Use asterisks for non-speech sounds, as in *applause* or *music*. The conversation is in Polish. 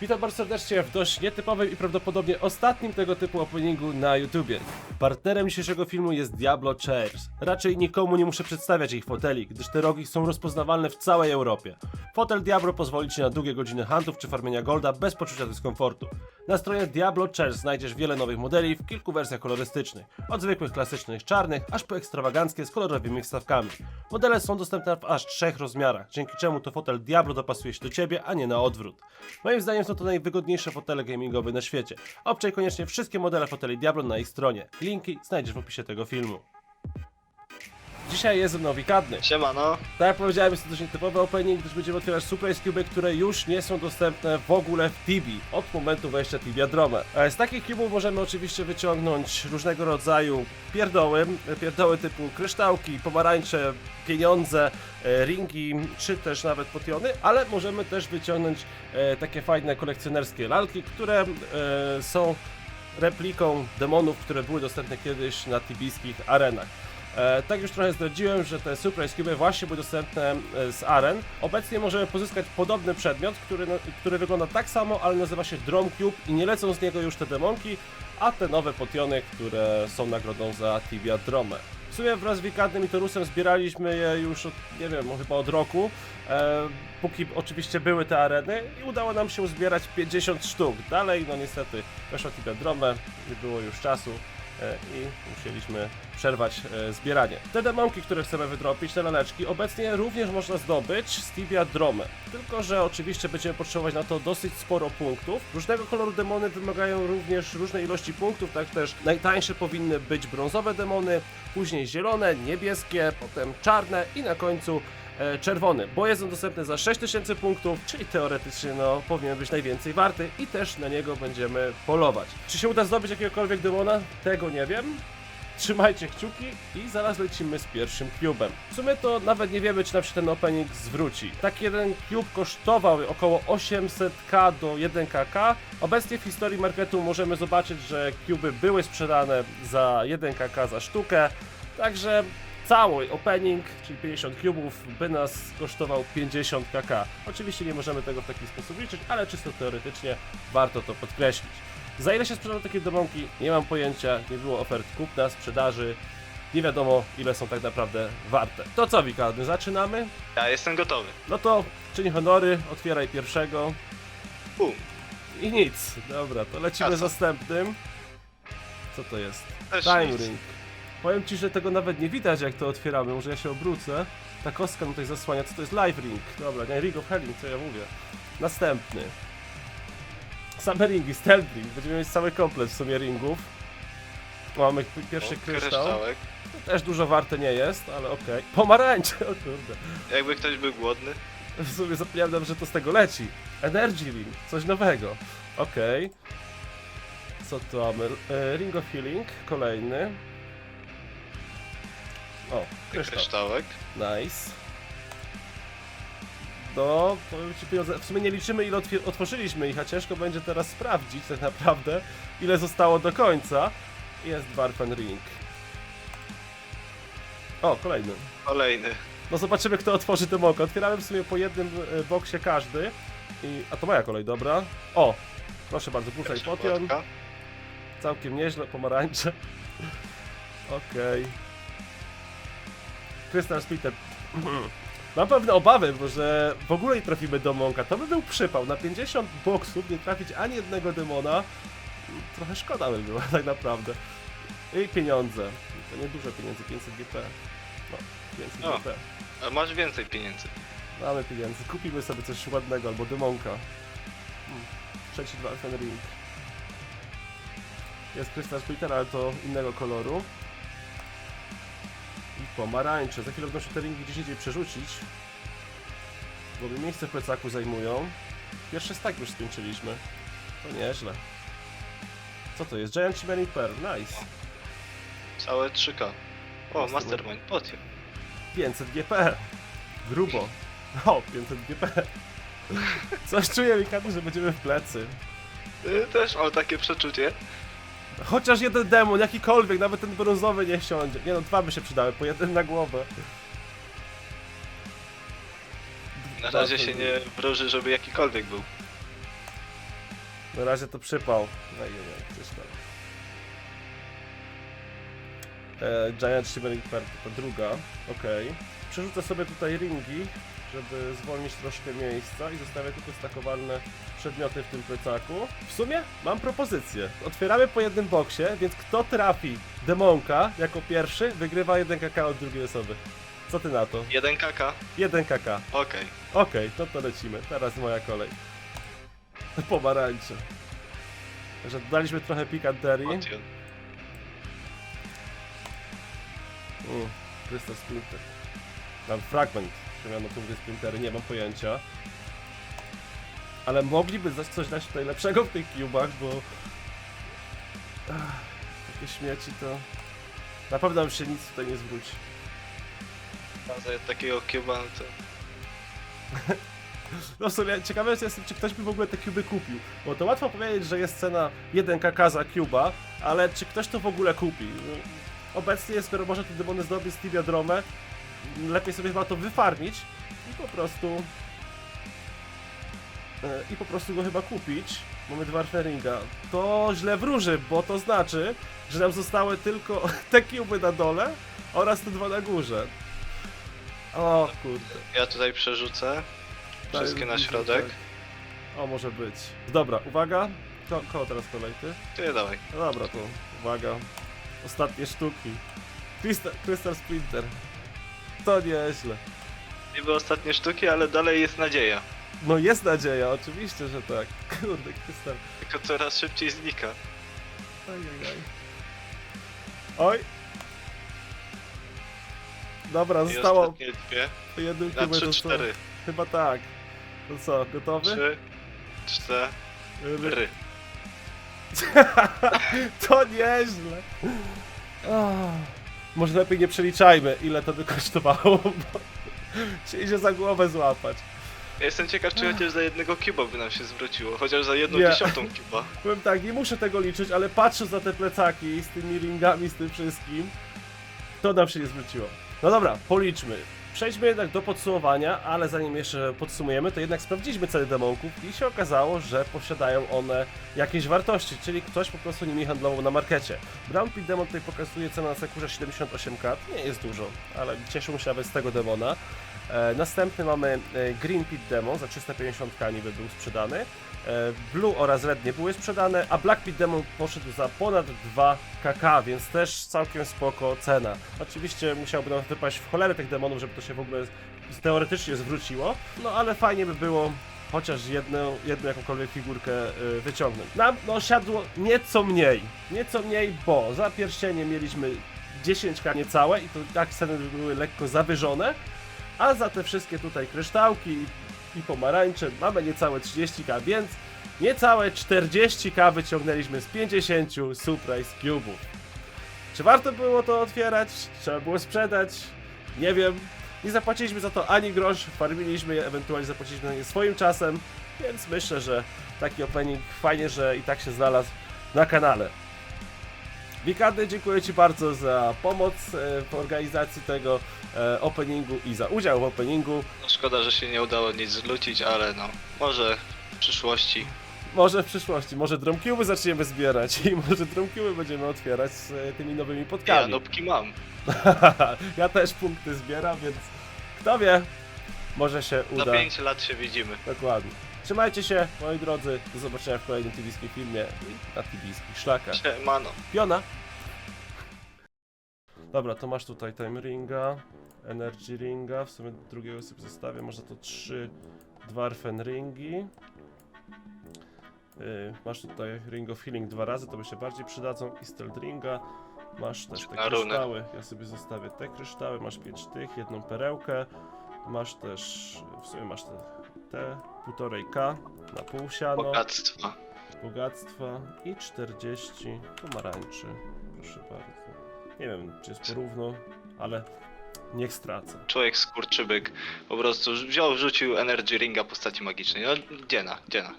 Witam bardzo serdecznie w dość nietypowym i prawdopodobnie ostatnim tego typu openingu na YouTubie. Partnerem dzisiejszego filmu jest Diablo Chairs. Raczej nikomu nie muszę przedstawiać ich foteli, gdyż te rogi są rozpoznawalne w całej Europie. Fotel Diablo pozwoli Ci na długie godziny huntów czy farmienia golda bez poczucia dyskomfortu. Na stronie Diablo Chairs znajdziesz wiele nowych modeli w kilku wersjach kolorystycznych, od zwykłych klasycznych czarnych, aż po ekstrawaganckie z kolorowymi wstawkami. Modele są dostępne w aż trzech rozmiarach, dzięki czemu to fotel Diablo dopasuje się do Ciebie, a nie na odwrót. Moim zdaniem są to najwygodniejsze fotele gamingowe na świecie. Obczaj koniecznie wszystkie modele foteli Diablo na ich stronie. Linki znajdziesz w opisie tego filmu. Dzisiaj jest ze mną Wikadny. Siemano. Tak jak powiedziałem, jest to dość nietypowy opening, gdyż będziemy otwierać Surprise Cube, które już nie są dostępne w ogóle w Tibi od momentu wejścia Tibia Drome. E, Z takich cubów możemy oczywiście wyciągnąć różnego rodzaju pierdoły, pierdoły typu kryształki, pomarańcze, pieniądze, e, ringi, czy też nawet potiony, ale możemy też wyciągnąć e, takie fajne kolekcjonerskie lalki, które są repliką demonów, które były dostępne kiedyś na tibijskich arenach. E, tak już trochę zdradziłem, że te Surprise Cube właśnie były dostępne e, z aren. Obecnie możemy pozyskać podobny przedmiot, który, no- który wygląda tak samo, ale nazywa się Drum Cube i nie lecą z niego już te demonki, a te nowe potiony, które są nagrodą za Tibia Drome. W sumie wraz z Wikadnym i Torusem zbieraliśmy je już od, nie wiem, chyba od roku, e, póki oczywiście były te areny i udało nam się uzbierać 50 sztuk. Dalej, no niestety, weszła Tibia Drome, nie było już czasu, i musieliśmy przerwać e, zbieranie. Te demonki, które chcemy wydropić, te laleczki, obecnie również można zdobyć z Tibia Drome. Tylko, że oczywiście będziemy potrzebować na to dosyć sporo punktów. Różnego koloru demony wymagają również różnej ilości punktów, tak też najtańsze powinny być brązowe demony, później zielone, niebieskie, potem czarne i na końcu e, czerwony, bo jest on dostępny za 6000 punktów, czyli teoretycznie no, powinien być najwięcej warty i też na niego będziemy polować. Czy się uda zdobyć jakiegokolwiek demona? Tego nie wiem. Trzymajcie kciuki i zaraz lecimy z pierwszym cubem. W sumie to nawet nie wiemy, czy nam się ten opening zwróci. Taki jeden cube kosztował około 800k do 1kk. Obecnie w historii marketu możemy zobaczyć, że cuby były sprzedane za 1kk za sztukę. Także cały opening, czyli 50 cubów, by nas kosztował 50 kk. Oczywiście nie możemy tego w taki sposób liczyć, ale czysto teoretycznie warto to podkreślić. Za ile się sprzedały takie domonki? Nie mam pojęcia, nie było ofert kupna, sprzedaży. Nie wiadomo, ile są tak naprawdę warte. To co, Wikadny, zaczynamy? Ja jestem gotowy. No to czyń honory, otwieraj pierwszego. Bum. I nic. Dobra, to lecimy Kasa. z następnym. Co to jest? Też Time nic. Ring. Powiem ci, że tego nawet nie widać jak to otwieramy, może ja się obrócę. Ta kostka tutaj zasłania, co to jest Live Ring? Dobra, nie, Ring of Helling, co ja mówię. Następny. Same ringi, Stealth Ring, będziemy mieć cały komplet w sumie ringów. Mamy pierwszy kryształ, kryształek. też dużo warte nie jest, ale okej. Pomarańcze, o kurde. Jakby ktoś był głodny. W sumie zapomniałem, że to z tego leci. Energy Ring, coś nowego. Okej. Co tu mamy? E, Ring of Healing, kolejny. O, kryształ. Kryształek. Nice. No, powiem ci pieniądze. W sumie nie liczymy ile otworzyliśmy ich, a ciężko będzie teraz sprawdzić tak naprawdę ile zostało do końca. Jest Warpen Ring. O, kolejny. Kolejny. No zobaczymy kto otworzy tę mokę. Otwierałem w sumie po jednym e, boksie każdy. I... A to moja kolej, dobra. O! Proszę bardzo, Pierwsza Potion. Całkiem nieźle, pomarańcze. *laughs* Okej. Crystal Splitter. Mam pewne obawy, bo że w ogóle nie trafimy do Monka. To by był przypał. Na 50 boksów nie trafić ani jednego demona. Trochę szkoda by było, *laughs* tak naprawdę. I pieniądze. To nie dużo pieniędzy, 500 GP. No, 500 O. GP. A masz więcej pieniędzy. Mamy pieniędzy. Kupimy sobie coś ładnego albo demonka. Hmm. Trzeci Dwarfen Ring. Jest Crystal Splitter, ale to innego koloru. Pomarańcze. Za chwilę będą się te ringi gdzieś indziej przerzucić. Bo mi miejsce w plecaku zajmują. Pierwszy stack już skończyliśmy. To nieźle. Co to jest? Giant Shimmering Pearl. Nice. Całe 3K. O, Mastermind. Potion. 500 GP. Grubo. O, 500 GP. Coś czuję, Mikady, że będziemy w plecy. Y, Też mam takie przeczucie. Chociaż jeden demon, jakikolwiek, nawet ten brązowy nie siądzie. Nie no, dwa by się przydały, po jeden na głowę. Na razie się nie wróży, żeby jakikolwiek był. Na razie to przypał. No i nie coś tam. E, Giant Shimmering Pearl to druga, okej. Przerzucę sobie tutaj ringi, żeby zwolnić troszkę miejsca i zostawię tylko stakowalne przedmioty w tym plecaku. W sumie mam propozycję. Otwieramy po jednym boksie, więc kto trafi demonka jako pierwszy, wygrywa jeden kakao od drugiej osoby. Co ty na to? Jeden kaka. Jeden kaka. Okej. Okej, no to lecimy. Teraz moja kolej. *laughs* Pomarańcze. Także dodaliśmy trochę pikanterii. Potion. Mm, Crystal Splinter. Mam fragment przemianu punkty Splintery, nie mam pojęcia. Ale mogliby coś- coś dać tutaj lepszego w tych cubach, bo... Ach, takie śmieci to... Na pewno nam się nic tutaj nie zwróci. A za takiego cuba, no to... *laughs* No w sumie ciekawe jest, czy ktoś by w ogóle te cuby kupił. Bo to łatwo powiedzieć, że jest cena 1 kk za cuba, ale czy ktoś to w ogóle kupi? No, Obecnie, skoro może te demony zdobyć Stevia Dromę, lepiej sobie chyba to wyfarmić i po prostu... e, I po prostu go chyba kupić. Mamy dwa Ringa. To źle wróży, bo to znaczy, że nam zostały tylko *laughs* te cuby na dole oraz te dwa na górze. O kurde. Ja tutaj przerzucę. Wszystkie na środek. O, może być. Dobra, uwaga. Ko koło teraz kolej, ty? Ty dawaj. No dobra, to uwaga. Ostatnie sztuki. Crystal, Crystal Splinter. To nieźle. Niby ostatnie sztuki, ale dalej jest nadzieja. No jest nadzieja, oczywiście, że tak. *laughs* Kurde, Crystal. Tylko coraz szybciej znika. Ajajaj. Oj. Dobra, I zostało ostatnie dwie. po jednym Na kubie. trzy, zostało- cztery. Chyba tak. To co, gotowy? Trzy, cztery. Ry- *laughs* To nieźle. Ah, może lepiej nie przeliczajmy, ile to by kosztowało, bo się idzie za głowę złapać. Ja jestem ciekaw, czy chociaż za jednego cuba by nam się zwróciło. Chociaż za jedną Nie. dziesiątą cuba. *laughs* Powiem tak, nie muszę tego liczyć, ale patrząc na te plecaki z tymi ringami, z tym wszystkim, to nam się nie zwróciło. No dobra, policzmy. Przejdźmy jednak do podsumowania, ale zanim jeszcze podsumujemy, to jednak sprawdziliśmy ceny demonków i się okazało, że posiadają one jakieś wartości, czyli ktoś po prostu nimi handlował na markecie. Brown Pit Demon tutaj pokazuje cenę na Sekurze 78k, nie jest dużo, ale cieszył się nawet z tego demona. E, następny mamy e, Green Pit Demon, za 350k niby był sprzedany. E, Blue oraz Red nie były sprzedane, a Black Pit Demon poszedł za ponad 2 kk, więc też całkiem spoko cena. Oczywiście musiałby nam wypaść w cholerę tych demonów, żeby to się w ogóle teoretycznie zwróciło, no ale fajnie by było chociaż jedną, jedną jakąkolwiek figurkę wyciągnąć. Nam no siadło nieco mniej, nieco mniej, bo za pierścienie mieliśmy 10k niecałe i to tak ceny były lekko zawyżone, a za te wszystkie tutaj kryształki i, pomarańcze mamy niecałe 30k, więc niecałe 40k wyciągnęliśmy z 50 Surprise Cube'ów. Czy warto było to otwierać? Trzeba było sprzedać? Nie wiem. Nie zapłaciliśmy za to ani grosz, farmiliśmy je, ewentualnie zapłaciliśmy na nie swoim czasem, więc myślę, że taki opening fajnie, że i tak się znalazł na kanale. Wikady, dziękuję Ci bardzo za pomoc e, w organizacji tego e, openingu i za udział w openingu. No szkoda, że się nie udało nic zlucić, ale no, może w przyszłości. Może w przyszłości, może drumcube zaczniemy zbierać i *laughs* może drumcube będziemy otwierać z e, tymi nowymi Ja podkami. nopki mam. *laughs* ja też punkty zbieram, więc kto wie, może się Za uda. 5 lat się widzimy. Dokładnie. Trzymajcie się, moi drodzy. Do zobaczenia w kolejnym tibijskim filmie i na tibijskich szlakach. Siemano. Piona! Dobra, to masz tutaj time ringa, energy ringa, w sumie drugiego sobie zostawię, może to trzy dwarfen ringi. Yy, masz tutaj ring of healing dwa razy, to by się bardziej przydadzą i stealth ringa. Masz też te Na runę. kryształy, ja sobie zostawię te kryształy, masz pięć tych, jedną perełkę. Masz też, w sumie masz te, te półtorej K na pół siano Bogactwa. bogactwa i 40 pomarańczy. Proszę bardzo. Nie wiem, czy jest porówno, ale niech stracę. Człowiek skurczybyk po prostu wziął, wrzucił energy ringa postaci magicznej. No, dziena, dziena.